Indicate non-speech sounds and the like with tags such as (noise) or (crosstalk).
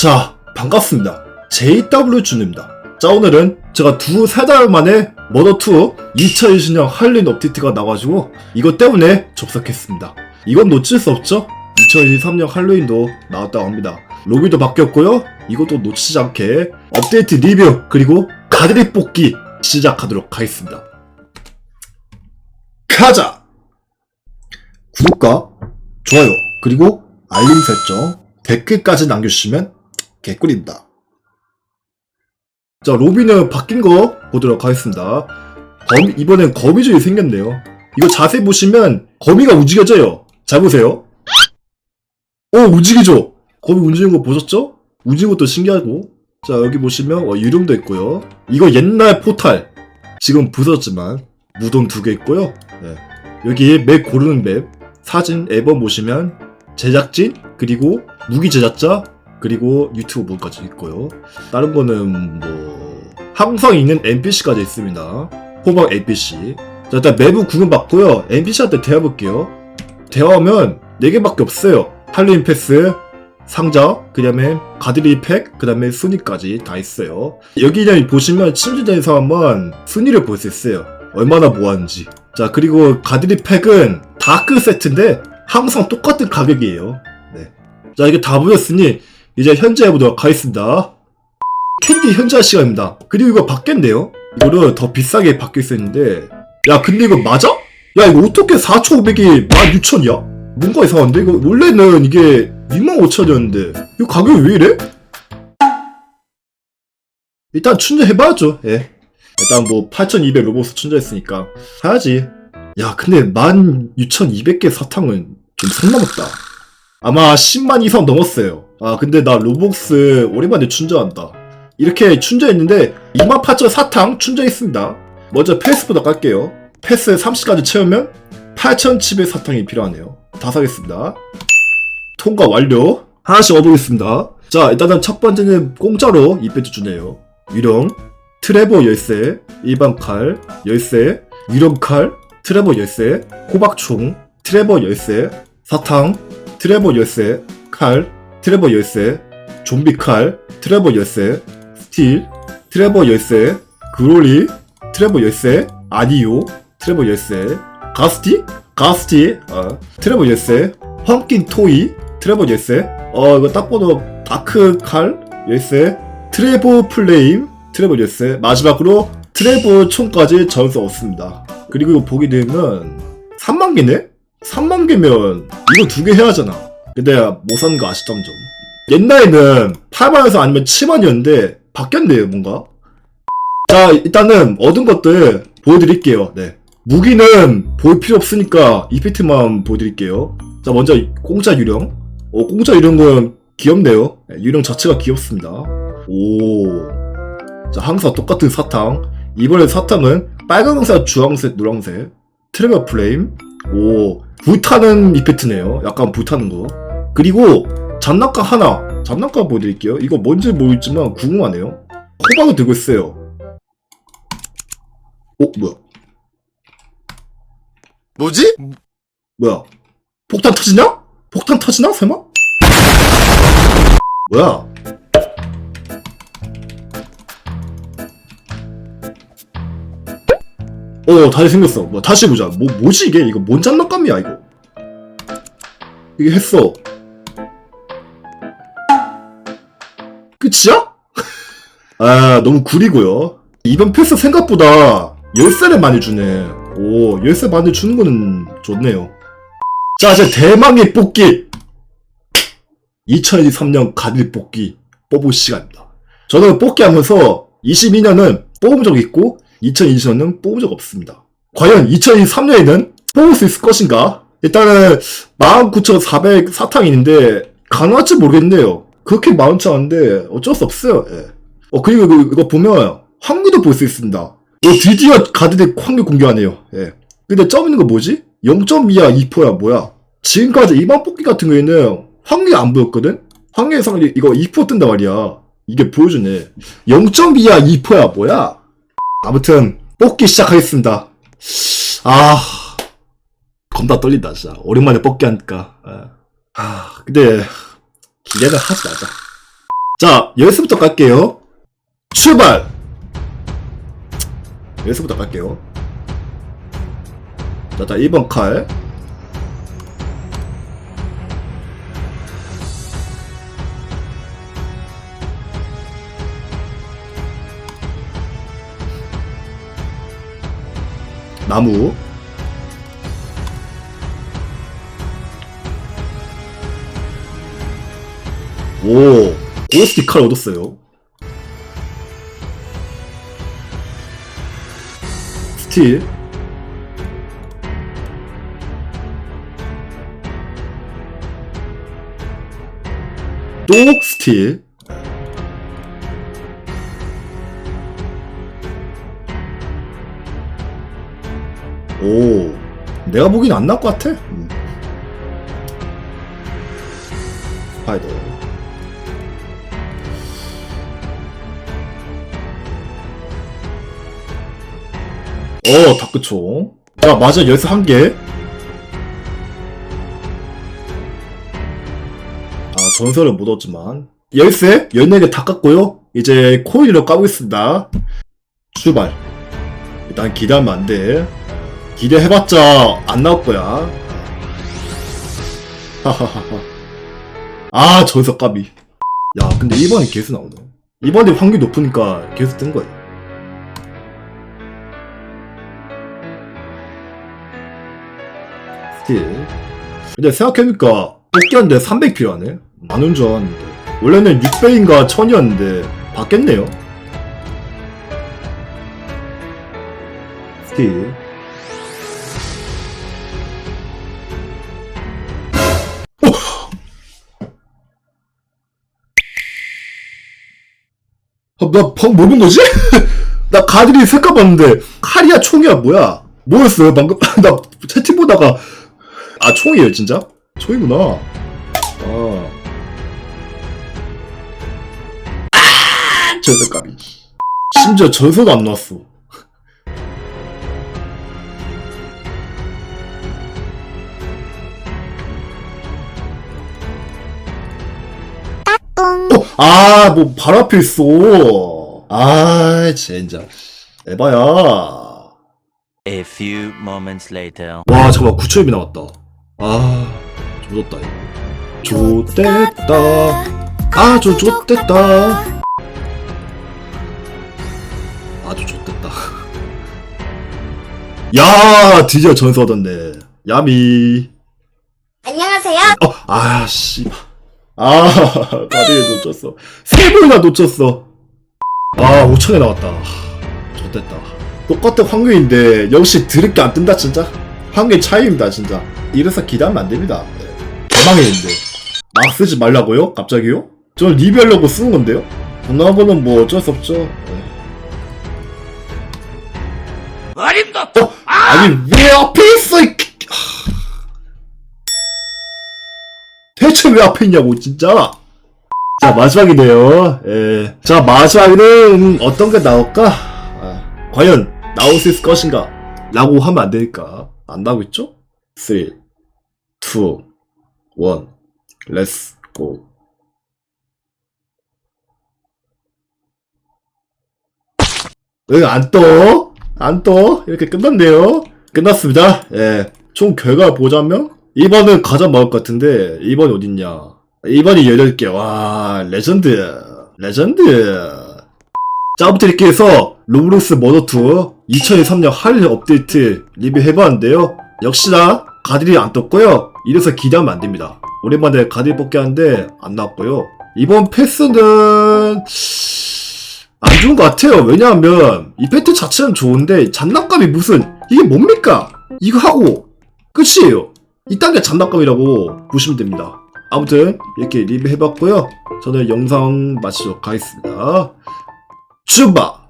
자, 반갑습니다. JW 준입니다. 자, 오늘은 제가 두 세 달 만에 머더2 2020년 할린 업데이트가 나와가지고 이것 때문에 접속했습니다. 이건 놓칠 수 없죠? 2023년 할로윈도 나왔다고 합니다. 로비도 바뀌었고요. 이것도 놓치지 않게 업데이트 리뷰 그리고 가드리 뽑기 시작하도록 하겠습니다. 가자! 구독과 좋아요 그리고 알림 설정 댓글까지 남겨주시면 개꿀입니다. 자 로비는 바뀐 거 보도록 하겠습니다. 거미, 이번엔 거미줄이 생겼네요. 이거 자세히 보시면 거미가 움직여져요. 잘 보세요. 어 움직이죠? 거미 움직이는 거 보셨죠? 움직이는 것도 신기하고 자 여기 보시면 어, 유령도 있고요. 이거 옛날 포탈 지금 부쉈지만 무덤 두 개 있고요. 네. 여기 맵 고르는 맵 사진 앨범 보시면 제작진 그리고 무기 제작자 그리고 유튜브 모드까지 있고요. 다른 거는 뭐 항상 있는 NPC까지 있습니다. 호박 NPC. 자 일단 맵은 구분 받고요. NPC한테 대화해볼게요. 대화하면 4개밖에 없어요. 할로윈 패스, 상자, 그 다음에 가드리 팩, 그 다음에 순위까지 다 있어요. 여기 그냥 보시면 한번 순위를 볼 수 있어요. 얼마나 모았는지. 자, 그리고 가드리 팩은 다크 세트인데 항상 똑같은 가격이에요. 네. 자, 이게 다 보였으니 이제 현재 해보도록 하겠습니다. 캔디 현재 시간입니다. 그리고 이거 바뀌었네요. 이거를 더 비싸게 바뀌어 있었는데 야, 근데 이거 맞아? 야, 이거 어떻게 4,500이 16,000이야? 뭔가 이상한데? 이거 원래는 이게 25,000이었는데 이거 가격이 왜 이래? 일단 충전해봐야죠. 예. 일단 뭐 8,200 로봇 충전했으니까 사야지. 야, 근데 16,200개 사탕은 좀선 넘었다. 아마 10만 이상 넘었어요. 아, 근데 나 로복스 오랜만에 충전한다. 이렇게 충전했는데 28,000 사탕 충전했습니다. 먼저 패스부터 깔게요. 패스 30까지 채우면 8,700 사탕이 필요하네요. 다 사겠습니다. 통과 완료. 하나씩 얻어보겠습니다. 자, 일단은 첫 번째는 공짜로 이 배지 주네요. 유령, 트레버 열쇠, 일반 칼, 열쇠, 유령 칼, 트레버 열쇠, 호박총, 트레버 열쇠, 사탕, 트레버 열쇠, 칼, 트레버 열쇠, 좀비 칼, 트레버 열쇠, 스틸, 트레버 열쇠, 그롤리, 트레버 열쇠, 아디오, 트레버 열쇠, 가스티, 가스티, 어, 트레버 열쇠, 황킨 토이, 트레버 열쇠, 어 이거 딱 봐도 다크 칼 열쇠, 트레버 플레임, 트레버 열쇠, 마지막으로 트레버 총까지 전수 없습니다. 그리고 이거 보게 되면 3만 개네? 3만 개면 이거 두 개 해야 하잖아. 근데 못 사는 거 아시죠 좀. 옛날에는 8만에서 아니면 7만이었는데 바뀌었네요 뭔가. 자 일단은 얻은 것들 보여드릴게요. 네. 무기는 볼 필요 없으니까 이펙트만 보여드릴게요. 자 먼저 이 공짜 유령. 어 공짜 유령은 귀엽네요. 네, 유령 자체가 귀엽습니다. 오. 자 항상 똑같은 사탕. 이번에 사탕은 빨간색, 주황색, 노란색. 트레버 플레임. 오. 불타는 이펙트네요. 약간 불타는 거. 그리고 장난감 하나. 장난감 보여드릴게요. 이거 뭔지 모르겠지만 궁금하네요. 호박을 들고 있어요. 어 뭐야? 뭐지? 뭐야? 폭탄 터지냐? 폭탄 터지나? 설마? 뭐야? 어, 다시 생겼어. 뭐, 다시 보자. 뭐, 뭐지 이게? 이거 뭔 장난감이야, 이거? 이게 했어. 끝이야? (laughs) 아, 너무 구리고요. 이번 패스 생각보다 열쇠를 많이 주네. 오, 열쇠 많이 주는 거는 좋네요. 자, 이제 대망의 뽑기! 2023년 가딜 뽑기 뽑을 시간입니다. 저는 뽑기 하면서 22년은 뽑은 적 있고 2020년은 뽑은 적 없습니다. 과연 2023년에는 뽑을 수 있을 것인가? 일단은 19,400 사탕인데 가능할지 모르겠네요. 그렇게 많지 않은데 어쩔 수 없어요. 예. 어 그리고 이거, 이거 보면 확률도 볼 수 있습니다. 어, 드디어 가드대 확률 공개하네요. 예. 근데 점 있는 거 뭐지? 0.2야 2%야 뭐야? 지금까지 이번 뽑기 같은 경우에는 확률이 안 보였거든? 확률 상이 이거 2% 뜬단 말이야. 이게 보여주네. 0.2야 2%야 뭐야? 아무튼 뽑기 시작하겠습니다. 아 겁나 떨린다 진짜. 오랜만에 뽑기 하니까. 예. 아 근데 기대는 하지 말자. 자, 여기서부터 갈게요. 출발! 여기서부터 갈게요. 자, 자, 2번 칼. 나무. 오, 고스티 칼 얻었어요. 스틸. 또 스틸. 오, 내가 보기엔 안 나올 것 같아. 음. 스파이더. 어, 다크총. 아, 맞아, 열쇠 한 개. 아, 전설을 못 얻었지만. 열쇠 14개 다 깠고요. 이제 코인으로 까보겠습니다. 출발. 일단 기대하면 안 돼. 기대해봤자 안 나올 거야. 하하하하. 아, 전설 까비. 야, 근데 2번이 계속 나오네. 2번이 확률 높으니까 계속 뜬 거야. 스틸. 근데 생각해보니까 뽑기한데 300 필요하네? 알았는데. 원래는 600인가 1000이었는데, 바뀌었네요. 스틸. 어, 나 방금 뭐본 거지? (laughs) 나 가들이 색깔 봤는데 칼이야 총이야 뭐야? 뭐였어요 방금? (laughs) 나 채팅 보다가 아 총이에요 진짜? 총이구나. 아. 아 전설감이. 심지어 전설도 안 나왔어. 아, 뭐, 바로 앞에 있어. 아, 진짜. 에바야. 와, A few moments later. 잠깐만, 9초입이 나왔다. 아, 조졌다, 이거. 조됐다. 아주 좋됐다. 아주 좋됐다. 야, 드디어 전수 얻었네. 야미. 안녕하세요. 어, 아, 씨. 아, (laughs) 가디에 놓쳤어. 세 번이나 놓쳤어. 아, 5천에 나왔다. 좋됐다. 똑같은 확률인데, 역시 드럽게 안 뜬다, 진짜. 확률 차이입니다, 진짜. 이래서 기대하면 안 됩니다. 네. 개망했는데. 막 쓰지 말라고요? 갑자기요? 저는 리뷰하려고 쓰는 건데요? 돈 나온 거는 뭐 어쩔 수 없죠. 네. 어림도 어, 아니, 왜 앞에 있어, 이 대체 왜 앞에 있냐고 진짜 자 마지막이네요 예. 자 마지막에는 어떤 게 나올까 아, 과연 나올 수 있을 것인가 라고 하면 안 되니까 안 나오고 있죠 3 2 1 렛츠 고 왜안 떠? 안 떠? 이렇게 끝났네요. 끝났습니다. 예. 총 결과 보자면 2번은 가장 많을 것 같은데 2번이 어딨냐? 2번이 18개. 와 레전드. 레전드. 짜부터 이렇게 해서 로브록스 머더2 2023년 하일 업데이트 리뷰해봤는데요. 역시나 가들이 안 떴고요. 이래서 기대하면 안됩니다. 오랜만에 가들 뽑기 하는데 안 나왔고요. 이번 패스는 안 좋은 것 같아요. 왜냐하면 이펙트 자체는 좋은데 장난감이 무슨 이게 뭡니까? 이거 하고 끝이에요. 이딴 게 장난감이라고 보시면 됩니다. 아무튼 이렇게 리뷰해봤고요. 저는 영상 마치도록 하겠습니다. 쭈바!